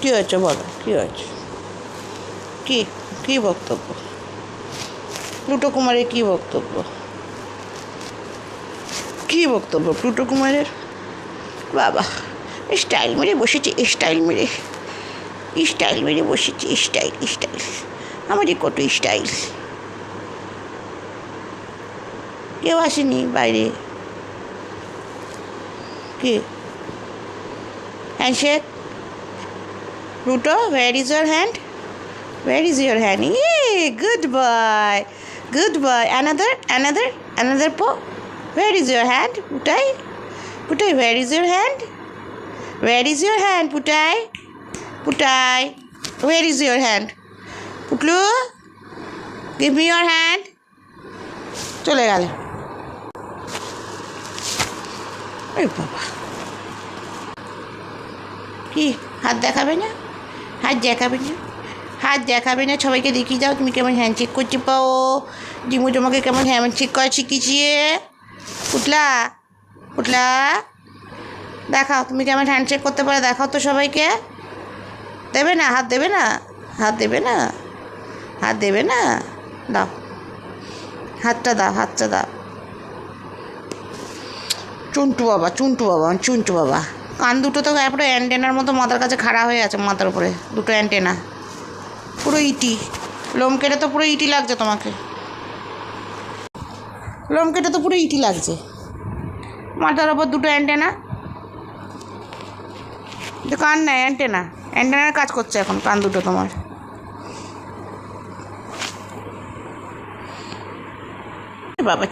কী হয়েছে বলো? কী হয়েছে? কী কী বক্তব্য? প্লুটো কুমারের কী বক্তব্য? কী বক্তব্য প্লুটো কুমারের? বাবা স্টাইল মেরে বসেছে স্টাইল মেরে। স্টাইল মেরে বসেছে স্টাইল স্টাইল আমারই কত স্টাইল কেউ আসেনি বাইরে। কি? Handshake Pluto, where is your hand? Where is your hand? Yay, good boy. Good boy. Another, another, another paw. Where is your hand, Putai? Putai, where is your hand? Where is your hand, Putai? Putai, where is your hand? Putlu, give me your hand. চলে গেল এই বাবা কি হাত দেখাবে না হাত দেখাবে না। হাত দেখাবে না, সবাইকে দেখিয়ে যাও তুমি কেমন হ্যান্ডশেক করতে পাও। ডিমু তোমাকে কেমন হ্যান্ডশেক করা শিখিয়েছে। উঠলা উঠলা দেখাও তুমি কেমন হ্যান্ডশেক করতে পারো, দেখাও তো সবাইকে। দেবে না, হাত দেবে না, হাত দেবে না, হাত দেবে না। দাও, হাতটা দাও হাতটা দাও। চুন্টু বাবা চুন্টু বাবা চুন্টু বাবা। কান দুটো তো পুরো অ্যান্টেনার মতো মাথার কাছে খাড়া হয়ে আছে মাথার উপরে, দুটো অ্যান্টেনা পুরো ইটি লোম কেটে তো পুরো ইটি লাগছে তোমাকে। লোম কেটে তো পুরো ইটি লাগছে। মাথার ওপর দুটো অ্যান্টেনা কান নেই অ্যান্টেনা অ্যান্টেনার কাজ করছে এখন, কান দুটো তোমার। বাবা